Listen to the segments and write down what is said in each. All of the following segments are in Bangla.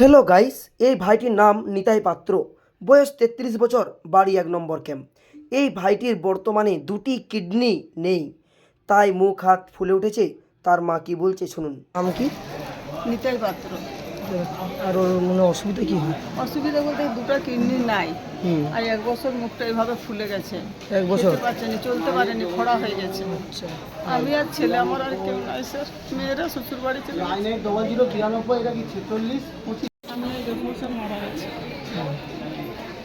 হ্যালো গাইস এই ভাইটির নাম নিতাই পাত্র। বয়স তেত্রিশ বছর বাড়ি এক নম্বর ক্যাম্প এই ভাইটির বর্তমানে দুটি কিডনি নেই। তাই মুখ হাত ফুলে উঠেছে তার মা কি বলছে শুনুন। নাম কি? নিতাই পাত্র। আর ওর মানে অসুবিধা কি হয়? অসুবিধা বলতে দুটো কিডনি নাই। আর এক বছর মুখটা এইভাবে ফুলে গেছে। এক বছর? খেতে পারছে চলতে পারেনি খোড়া হয়ে গেছে। আচ্ছা। আমি আর ছেলে আমার আর কেউ নাই স্যার। মেয়েরা শ্বশুর বাড়ি চলে গেছে। ডবল জিরো বিরানব্বই এটা কি ছেচল্লিশ পঁচিশ?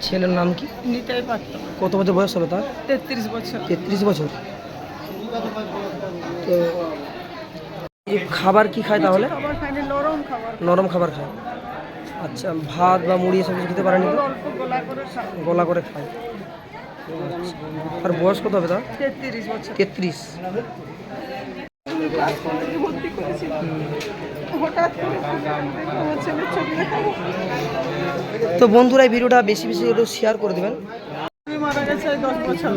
ছেলের নাম কি? নিতাই পাত্র। কত বছর বয়স হলো তার? তেত্রিশ বছর। তেত্রিশ বছর। তো খাবার কি খায় তাহলে? নরম খাবার। নরম খাবার খায়। আচ্ছা ভাত বা মুড়ি এসব কিছু খেতে পারেনি তো? গোলা করে খায়। আচ্ছা। আর বয়স কত হবে তার? তেত্রিশ বছর। তেত্রিশ। আমি ক্লাস কলেজে ভর্তি করেছি হঠাৎ করে আমার ছেলের ছবি দেখাবো তো বন্ধুরা ভিডিওটা বেশি বেশি করে শেয়ার করে দেবেন মারা গেছে দশ বছর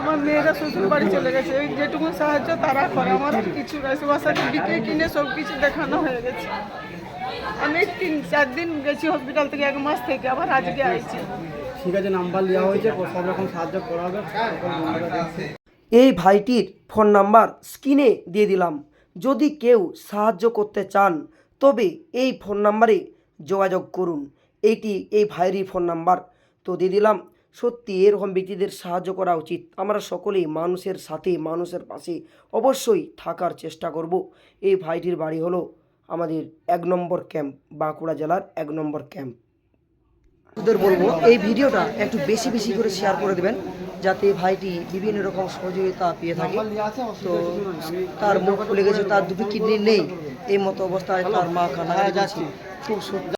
আমার মেয়েরা শ্বশুর বাড়ি চলে গেছে ওই যেটুকু সাহায্য তারা করে আমার কিছু সবার সাথে বিকে কিনে সব কিছু দেখানো হয়ে গেছে আমি তিন চার দিন গেছি হসপিটাল থেকে এক মাস থেকে আবার আজকে আইছি ঠিক আছে নাম্বার দেওয়া হয়েছে সব রকম সাহায্য করা হবে এই ভাইটির ফোন নাম্বার স্ক্রিনে দিয়ে দিলাম যদি কেউ সাহায্য করতে চান, তবে এই ফোন নাম্বারে যোগাযোগ করুন। এইটি এই ভাইয়েরই ফোন নাম্বার। তো দিয়ে দিলাম, সত্যি এরকম ব্যক্তিদের সাহায্য করা উচিত। আমরা সকলেই মানুষের সাথে, মানুষের পাশে অবশ্যই থাকার চেষ্টা করব। এই ভাইটির বাড়ি হলো আমাদের এক নম্বর ক্যাম্প, বাঁকুড়া জেলার এক নম্বর ক্যাম্প। ওদের বলব, এই ভিডিওটা একটু বেশি বেশি করে শেয়ার করে দেবেন, যাতে ভাইটি বিভিন্ন রকম সহযোগিতা পেয়ে থাকে। তো তার মুখ খুলে গেছে, তার দুটো কিডনি নেই, এই মতো অবস্থায় তার মা কান্না খুব